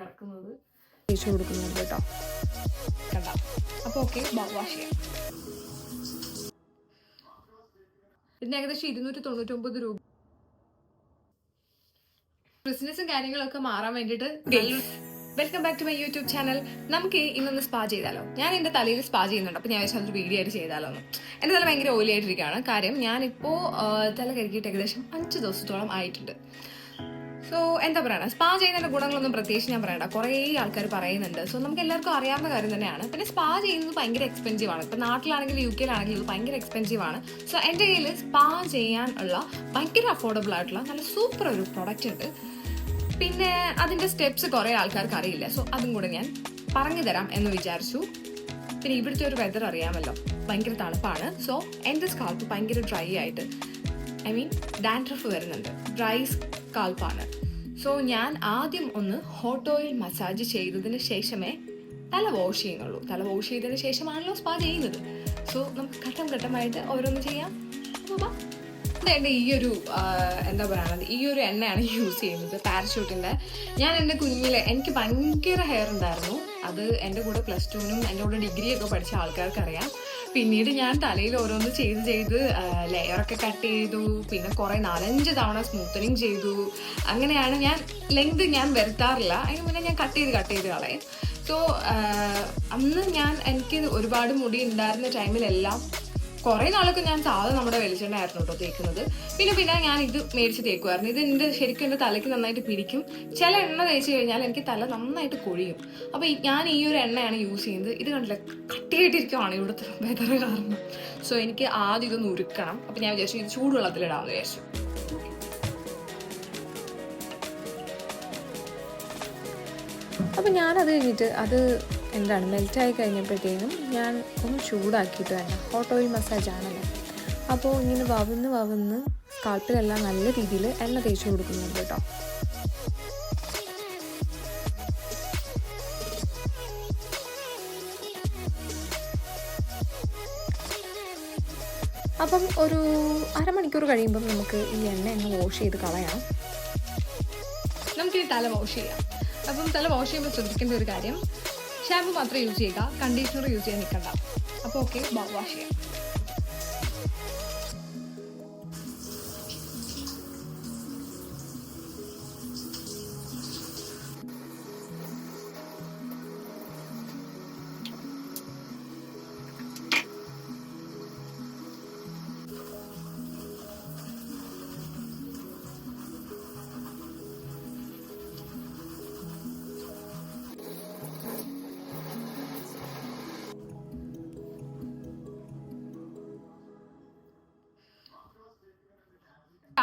കിടക്കുന്നത്. തേച്ച് കൊടുക്കുന്നുണ്ട് കേട്ടോ. കണ്ട? അപ്പോൾ ഓക്കെ വാഷ് ചെയ്യാം. ഇതിന് ഏകദേശം ഇരുന്നൂറ്റി തൊണ്ണൂറ്റൊമ്പത് രൂപ ബിസിനസ്സും കാര്യങ്ങളൊക്കെ മാറാൻ വേണ്ടിയിട്ട് welcome back to my YouTube channel നമുക്ക് ഇന്നൊന്ന് സ്പാ ചെയ്താലോ? ഞാൻ എന്റെ തലയിൽ സ്പാ ചെയ്യുന്നുണ്ട്. അപ്പോൾ ഞാൻ വെച്ചാൽ അതൊരു വീഡിയോ ആയിട്ട് ചെയ്താലോ എന്ന് എന്റെ തല ഭയങ്കര ഓയിലി ആയിട്ടിരിക്കുകയാണ്. കാര്യം ഞാനിപ്പോൾ തല കരുകിയിട്ട് ഏകദേശം അഞ്ച് ദിവസത്തോളം ആയിട്ടുണ്ട്. സോ എന്താ പറയണ? സ്പാ ചെയ്യുന്നതിന്റെ ഗുണങ്ങളൊന്നും പ്രത്യേകിച്ച് ഞാൻ പറയണ്ട. കുറേ ആൾക്കാർ പറയുന്നുണ്ട്. സോ നമുക്ക് എല്ലാവർക്കും അറിയാവുന്ന കാര്യം തന്നെയാണ്. പിന്നെ സ്പാ ചെയ്യുന്നത് ഭയങ്കര എക്സ്പെൻസീവ് ആണ്. ഇപ്പൊ നാട്ടിലാണെങ്കിലും യു കെയിലാണെങ്കിലും ഇത് ഭയങ്കര എക്സ്പെൻസീവ് ആണ്. സോ എന്റെ കയ്യിൽ സ്പാ ചെയ്യാൻ ഉള്ള ഭയങ്കര അഫോർഡബിൾ ആയിട്ടുള്ള നല്ല സൂപ്പർ ഒരു പ്രൊഡക്റ്റ് ഉണ്ട്. പിന്നെ അതിന്റെ സ്റ്റെപ്സ് കുറേ ആൾക്കാർക്ക് അറിയില്ല. സോ അതും കൂടെ ഞാൻ പറഞ്ഞു തരാം എന്ന് വിചാരിച്ചു. പിന്നെ ഇവിടുത്തെ ഒരു വെതർ അറിയാമല്ലോ. ഭയങ്കര തണുപ്പാണ്. സോ എന്റെ സ്കാൾപ്പ് ഭയങ്കര ഡ്രൈ ആയിട്ട് ഐ മീൻ ഡാൻഡ്രഫ് വരുന്നുണ്ട്. ഡ്രൈ സ്കാൽപ്പാണ് സോ ഞാൻ ആദ്യം ഒന്ന് ഹോട്ട് ഓയിൽ മസാജ് ചെയ്തതിന് ശേഷമേ തല വാഷ് ചെയ്യുന്നുള്ളൂ. തല വാഷ് ചെയ്തതിന് ശേഷമാണല്ലോ സ്പാ ചെയ്യുന്നത്. സോ നമുക്ക് ഘട്ടം ഘട്ടമായിട്ട് ഓരോന്ന് ചെയ്യാം. എന്റെ ഈ ഒരു എന്താ പറയുന്നത് ഈ ഒരു എണ്ണയാണ് യൂസ് ചെയ്യുന്നത് പാരഷൂട്ടിന്റെ ഞാൻ എന്റെ കുഞ്ഞിലെ എനിക്ക് ഭയങ്കര ഹെയർ ഉണ്ടായിരുന്നു. അത് എന്റെ കൂടെ പ്ലസ് ടുവിനും എന്റെ കൂടെ ഡിഗ്രി ഒക്കെ പഠിച്ച ആൾക്കാർക്ക് അറിയാം പിന്നീട് ഞാൻ തലയിൽ ഓരോന്ന് ചെയ്ത് ചെയ്ത് ലെയറൊക്കെ കട്ട് ചെയ്തു പിന്നെ കുറേ നാലഞ്ച് തവണ സ്മൂത്തനിങ് ചെയ്തു. അങ്ങനെയാണ് ഞാൻ ലെങ്ത് ഞാൻ വരുത്താറില്ല. അതിന് മുന്നേ ഞാൻ കട്ട് ചെയ്ത് കട്ട് ചെയ്ത് കളയും. സോ അന്ന് ഞാൻ എനിക്ക് ഒരുപാട് മുടി ഉണ്ടായിരുന്ന ടൈമിലെല്ലാം കുറേ നാളൊക്കെ ഞാൻ സാധാ നമ്മുടെ വെളിച്ചെണ്ണ ആയിരുന്നു കേട്ടോ തേക്കുന്നത്. പിന്നെ പിന്നെ ഞാൻ ഇത് മേടിച്ച് തേക്കുമായിരുന്നു ഇത് എന്റെ ശരിക്കും എന്റെ തലയ്ക്ക് നന്നായിട്ട് പിടിക്കും. ചില എണ്ണ തേച്ച് കഴിഞ്ഞാൽ എനിക്ക് തല നന്നായിട്ട് കൊഴിയും. അപ്പോൾ ഞാൻ ഈ ഒരു എണ്ണയാണ് യൂസ് ചെയ്യുന്നത്. ഇത് കണ്ടില്ല? കട്ടിയായിട്ടിരിക്കുവാണ് ഇവിടുത്തെ വെതർ കാരണം. സോ എനിക്ക് ആദ്യം ഇതൊന്ന് ഉരുക്കണം. അപ്പോൾ ഞാൻ വിചാരിച്ചു ഇത് ചൂടുവെള്ളത്തിലിടാമെന്ന് വിചാരിച്ചു. അപ്പോൾ ഞാനത് കഴിഞ്ഞിട്ട് അത് എന്താണ് മെൽറ്റായി കഴിഞ്ഞപ്പോഴത്തേനും ഞാൻ ഒന്ന് ചൂടാക്കിയിട്ട് തന്നെ ഹോട്ട് ഓയിൽ മസാജ് ആണല്ലോ അപ്പോൾ ഇങ്ങനെ വവന്ന് വവന്ന് സ്കാൾപ്പിലെല്ലാം നല്ല രീതിയിൽ എണ്ണ തേച്ച് കൊടുക്കുന്നുണ്ട് കേട്ടോ. അപ്പം ഒരു അരമണിക്കൂർ കഴിയുമ്പം നമുക്ക് ഈ എണ്ണ അങ്ങ് വാഷ് ചെയ്ത് കളയാം. നമുക്ക് ഈ തല വാഷ് ചെയ്യാം. അപ്പം തല വാഷ് ചെയ്യുമ്പോൾ ശ്രദ്ധിക്കേണ്ട ഒരു കാര്യം ഷാമ്പു മാത്രം യൂസ് ചെയ്യുക കണ്ടീഷണർ യൂസ് ചെയ്യാൻ നിൽക്കണ്ട അപ്പോൾ ഓക്കെ വാഷ് ചെയ്യാം.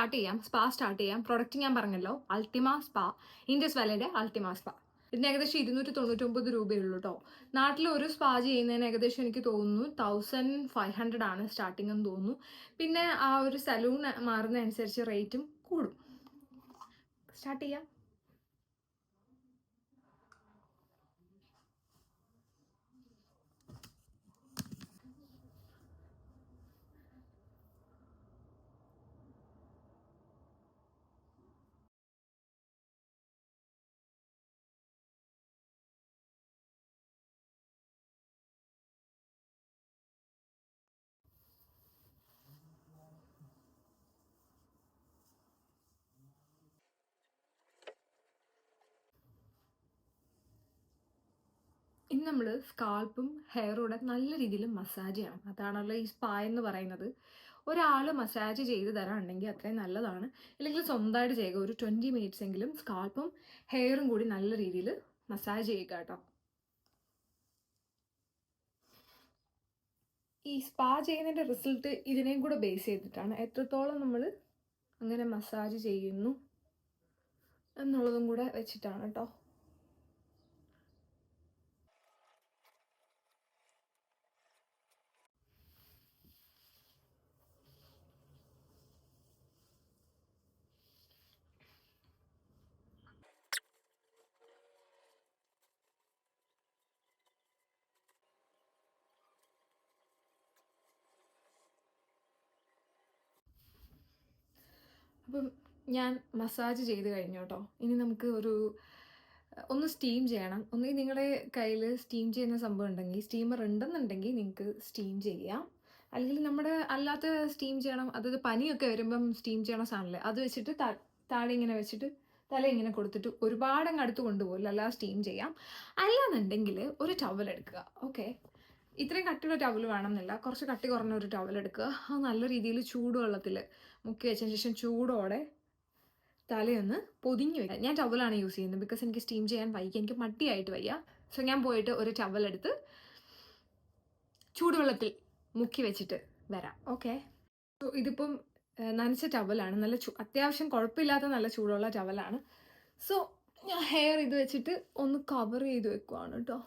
സ്റ്റാർട്ട് ചെയ്യാം സ്പാ സ്റ്റാർട്ട് ചെയ്യാം പ്രൊഡക്റ്റ് ഞാൻ പറഞ്ഞല്ലോ അൾട്ടിമ സ്പാ. ഇൻഡസ് വാലിന്റെ അൾട്ടിമ സ്പാ. ഇതിന് ഏകദേശം ഇരുന്നൂറ്റി തൊണ്ണൂറ്റൊമ്പത് രൂപയുള്ളൂ കേട്ടോ നാട്ടിൽ ഒരു സ്പാ ചെയ്യുന്നതിന് ഏകദേശം എനിക്ക് തോന്നുന്നു തൗസൻഡ് ഫൈവ് ഹൺഡ്രഡ് ആണ് സ്റ്റാർട്ടിംഗ് എന്ന് തോന്നുന്നു. പിന്നെ ആ ഒരു സലൂൺ മാറുന്ന അനുസരിച്ച് റേറ്റും കൂടും. സ്റ്റാർട്ട് ചെയ്യാം. ഇന്ന് നമ്മൾ സ്കാൾപ്പും ഹെയറൂടെ നല്ല രീതിയിൽ മസാജ് ചെയ്യണം. അതാണല്ലോ ഈ സ്പാ എന്ന് പറയുന്നത്. ഒരാൾ മസാജ് ചെയ്ത് തരാനുണ്ടെങ്കിൽ അത്രയും നല്ലതാണ്. അല്ലെങ്കിൽ സ്വന്തമായിട്ട് ചെയ്യുക. ഒരു ട്വന്റി മിനിറ്റ്സ് എങ്കിലും സ്കാൾപ്പും ഹെയറും കൂടി നല്ല രീതിയിൽ മസാജ് ചെയ്യുക കേട്ടോ. ഈ സ്പാ ചെയ്യുന്നതിന്റെ റിസൾട്ട് ഇതിനെയും കൂടെ ബേസ് ചെയ്തിട്ടാണ്. എത്രത്തോളം നമ്മൾ അങ്ങനെ മസാജ് ചെയ്യുന്നു എന്നുള്ളതും കൂടെ വെച്ചിട്ടാണ് കേട്ടോ. അപ്പം ഞാൻ മസാജ് ചെയ്ത് കഴിഞ്ഞു കേട്ടോ. ഇനി നമുക്ക് ഒരു ഒന്ന് സ്റ്റീം ചെയ്യണം. ഒന്നുകിൽ നിങ്ങളുടെ കയ്യിൽ സ്റ്റീം ചെയ്യുന്ന സംഭവം ഉണ്ടെങ്കിൽ സ്റ്റീമർ ഉണ്ടെന്നുണ്ടെങ്കിൽ നിങ്ങൾക്ക് സ്റ്റീം ചെയ്യാം. അല്ലെങ്കിൽ നമ്മുടെ അല്ലാത്ത സ്റ്റീം ചെയ്യണം അതായത് പനിയൊക്കെ വരുമ്പം സ്റ്റീം ചെയ്യണ സാധനമല്ലേ അത് വെച്ചിട്ട് താഴെ ഇങ്ങനെ വെച്ചിട്ട് തല ഇങ്ങനെ കൊടുത്തിട്ട് ഒരുപാട് അങ്ങ് അടുത്ത് കൊണ്ടുപോകില്ല അല്ലാതെ സ്റ്റീം ചെയ്യാം. അല്ലാന്നുണ്ടെങ്കിൽ ഒരു ടവൽ എടുക്കുക ഓക്കെ ഇത്രയും കട്ടിയുള്ള ടവൽ വേണമെന്നില്ല. കുറച്ച് കട്ടി കുറഞ്ഞ ഒരു ടവൽ എടുക്കുക. അത് നല്ല രീതിയിൽ ചൂടുവെള്ളത്തിൽ മുക്കി വെച്ചതിന് ശേഷം ചൂടോടെ തലയൊന്ന് പൊതിഞ്ഞു വെക്കുക ഞാൻ ടവലാണ് യൂസ് ചെയ്യുന്നത്. ബിക്കോസ് എനിക്ക് സ്റ്റീം ചെയ്യാൻ വയ്യ. എനിക്ക് മട്ടിയായിട്ട് വയ്യ. സോ ഞാൻ പോയിട്ട് ഒരു ടവൽ എടുത്ത് ചൂടുവെള്ളത്തിൽ മുക്കി വെച്ചിട്ട് വരാം. ഓക്കെ സോ ഇതിപ്പം നനച്ച ടവലാണ് നല്ല ചൂ അത്യാവശ്യം കുഴപ്പമില്ലാത്ത നല്ല ചൂടുള്ള ടവലാണ് സോ ഞാൻ ഹെയർ ഇത് വെച്ചിട്ട് ഒന്ന് കവർ ചെയ്ത് വെക്കുവാണ് കേട്ടോ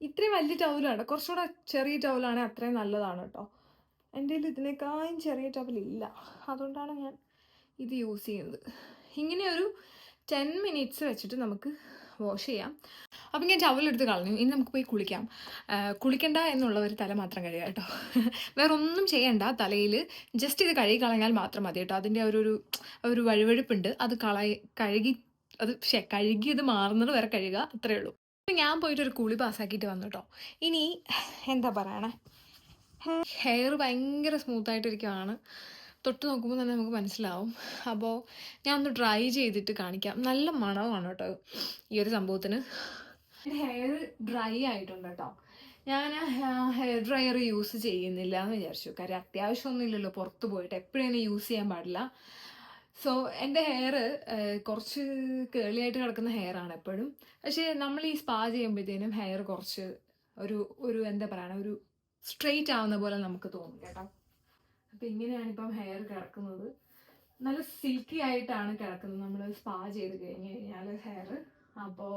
ഇത്രയും വലിയ ടവലാണ് കുറച്ചുകൂടെ ചെറിയ ടവലാണെങ്കിൽ അത്രയും നല്ലതാണ് കേട്ടോ എന്റെ കയ്യിൽ ഇതിനേക്കാളും ചെറിയ ടവൽ ഇല്ല. അതുകൊണ്ടാണ് ഞാൻ ഇത് യൂസ് ചെയ്യുന്നത്. ഇങ്ങനെ ഒരു ടെൻ മിനിറ്റ്സ് വെച്ചിട്ട് നമുക്ക് വാഷ് ചെയ്യാം. അപ്പം ഞാൻ ടവലെടുത്ത് കളഞ്ഞു. ഇനി നമുക്ക് പോയി കുളിക്കാം. കുളിക്കണ്ട എന്നുള്ളവർ തല മാത്രം കഴിയുക കേട്ടോ. വേറെ ഒന്നും ചെയ്യണ്ട. തലയിൽ ജസ്റ്റ് ഇത് കഴുകി കളഞ്ഞാൽ മാത്രം മതി കേട്ടോ. അതിന്റെ ഒരു ഒരു വഴുവഴുപ്പുണ്ട്. അത് കള കഴുകി അത് ഷേ കഴുകി ഇത് മാറുന്നത് വരെ കഴുകുക അത്രയേ ഉള്ളൂ. അപ്പം ഞാൻ പോയിട്ടൊരു കുളി പാസ്സാക്കിയിട്ട് വന്നു കേട്ടോ. ഇനി എന്താ പറയണേ? ഹെയർ ഭയങ്കര സ്മൂത്തായിട്ടിരിക്കുകയാണ് തൊട്ട് നോക്കുമ്പോൾ തന്നെ നമുക്ക് മനസ്സിലാവും. അപ്പോൾ ഞാൻ ഒന്ന് ഡ്രൈ ചെയ്തിട്ട് കാണിക്കാം. നല്ല മണമാണ് കേട്ടോ ഈ ഒരു സംഭവത്തിന്. എന്റെ ഹെയർ ഡ്രൈ ആയിട്ടുണ്ട് കേട്ടോ. ഞാൻ ഹെയർ ഡ്രയർ യൂസ് ചെയ്യുന്നില്ല എന്ന് വിചാരിച്ചു. കാര്യം അത്യാവശ്യമൊന്നുമില്ലല്ലോ പുറത്ത് പോയിട്ട്. എപ്പോഴും എന്നെ യൂസ് ചെയ്യാൻ പാടില്ല. സോ എന്റെ ഹെയർ കുറച്ച് കേളിയായിട്ട് കിടക്കുന്ന ഹെയർ ആണ് എപ്പോഴും. പക്ഷേ നമ്മൾ ഈ സ്പാ ചെയ്യുമ്പോഴത്തേനും ഹെയർ കുറച്ച് ഒരു ഒരു എന്താ പറയുക ഒരു സ്ട്രെയിറ്റ് ആവുന്ന പോലെ നമുക്ക് തോന്നും കേട്ടോ. അപ്പം ഇങ്ങനെയാണ് ഇപ്പം ഹെയർ കിടക്കുന്നത്. നല്ല സിൽക്കി ആയിട്ടാണ് കിടക്കുന്നത്. നമ്മൾ സ്പാ ചെയ്ത് കഴിഞ്ഞ് കഴിഞ്ഞാൽ ഹെയർ. അപ്പോൾ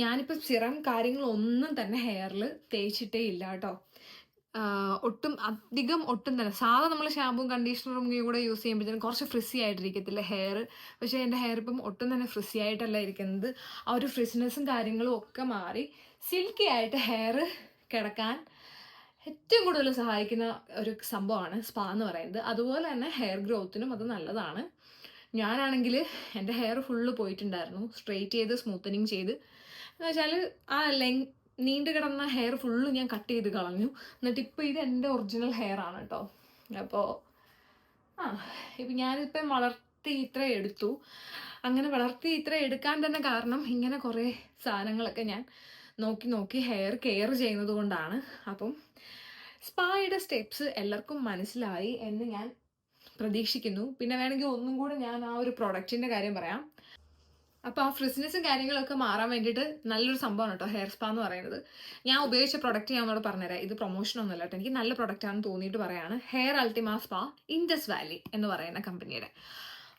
ഞാനിപ്പോൾ സിറം കാര്യങ്ങളൊന്നും തന്നെ ഹെയറിൽ തേച്ചിട്ടേ ഇല്ല കേട്ടോ. ഒട്ടും അധികം ഒട്ടും തന്നെ. സാധാ നമ്മൾ ഷാമ്പും കണ്ടീഷണറും കൂടെ യൂസ് ചെയ്യുമ്പോഴത്തേനും കുറച്ച് ഫ്രിസി ആയിട്ടിരിക്കത്തില്ല ഹെയർ പക്ഷേ എന്റെ ഹെയർ ഇപ്പം ഒട്ടും തന്നെ ഫ്രിസി ആയിട്ടല്ല ഇരിക്കുന്നത്. ആ ഒരു ഫ്രിസിനെസ്സും കാര്യങ്ങളും ഒക്കെ മാറി സിൽക്കി ആയിട്ട് ഹെയർ കിടക്കാൻ ഏറ്റവും കൂടുതൽ സഹായിക്കുന്ന ഒരു സംഭവമാണ് സ്പാ എന്ന് പറയുന്നത്. അതുപോലെ തന്നെ ഹെയർ ഗ്രോത്തിനും അത് നല്ലതാണ്. ഞാനാണെങ്കിൽ എന്റെ ഹെയർ ഫുള്ള് പോയിട്ടുണ്ടായിരുന്നു. സ്ട്രെയിറ്റ് ചെയ്ത് സ്മൂത്തനിങ് ചെയ്ത്. എന്ന് വെച്ചാൽ ആ ലെങ് നീണ്ടു കിടന്ന ഹെയർ ഫുള്ള് ഞാൻ കട്ട് ചെയ്ത് കളഞ്ഞു. എന്നിട്ട് ഇപ്പോൾ ഇത് എന്റെ ഒറിജിനൽ ഹെയർ ആണ് കേട്ടോ അപ്പോൾ ആ ഇപ്പം ഞാനിപ്പം വളർത്തി ഇത്ര എടുത്തു. അങ്ങനെ വളർത്തി ഇത്ര എടുക്കാൻ തന്നെ കാരണം ഇങ്ങനെ കുറേ സാധനങ്ങളൊക്കെ ഞാൻ നോക്കി നോക്കി ഹെയർ കെയർ ചെയ്യുന്നത് കൊണ്ടാണ്. അപ്പം സ്പായുടെ സ്റ്റെപ്സ് എല്ലാവർക്കും മനസ്സിലായി എന്ന് ഞാൻ പ്രതീക്ഷിക്കുന്നു. പിന്നെ വേണമെങ്കിൽ ഒന്നും കൂടെ ഞാൻ ആ ഒരു പ്രൊഡക്റ്റിന്റെ കാര്യം പറയാം. അപ്പോൾ ആ ഫ്രിസ്നെസ്സും കാര്യങ്ങളൊക്കെ മാറാൻ വേണ്ടിയിട്ട് നല്ലൊരു സംഭവമാണ് കേട്ടോ ഹെയർ സ്പാ എന്ന് പറയുന്നത്. ഞാൻ ഉപയോഗിച്ച പ്രൊഡക്റ്റ് ഞാൻ അവിടെ പറഞ്ഞുതരാം. ഇത് പ്രൊമോഷൻ ഒന്നുമല്ല കേട്ടോ. എനിക്ക് നല്ല പ്രൊഡക്റ്റ് ആണെന്ന് തോന്നിയിട്ട് പറയാണ് hair Ultima spa Indus Valley എന്ന് പറയുന്ന കമ്പനിയുടെ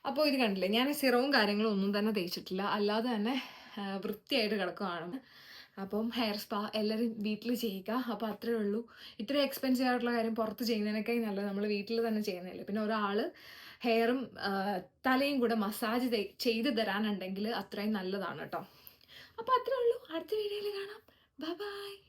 അപ്പോൾ ഇത് കണ്ടില്ലേ ഞാൻ സിറവും കാര്യങ്ങളും ഒന്നും തന്നെ തേച്ചിട്ടില്ല. അല്ലാതെ തന്നെ വൃത്തിയായിട്ട് കിടക്കുകയാണ് അപ്പം ഹെയർ സ്പാ എല്ലാവരും വീട്ടിൽ ചെയ്യുക. അപ്പോൾ അത്രേ ഉള്ളൂ. ഇത്രയും എക്സ്പെൻസീവ് ആയിട്ടുള്ള കാര്യം പുറത്ത് ചെയ്യുന്നതിനൊക്കെ നല്ലത് നമ്മൾ വീട്ടിൽ തന്നെ ചെയ്യുന്നതല്ലേ. പിന്നെ ഒരാൾ ഹെയറും തലയും കൂടെ മസാജ് ചെയ്ത് തരാനുണ്ടെങ്കിൽ അത്രയും നല്ലതാണ് കേട്ടോ. അപ്പോൾ അത്രേ ഉള്ളൂ. അടുത്ത വീഡിയോയിൽ കാണാം. ബൈ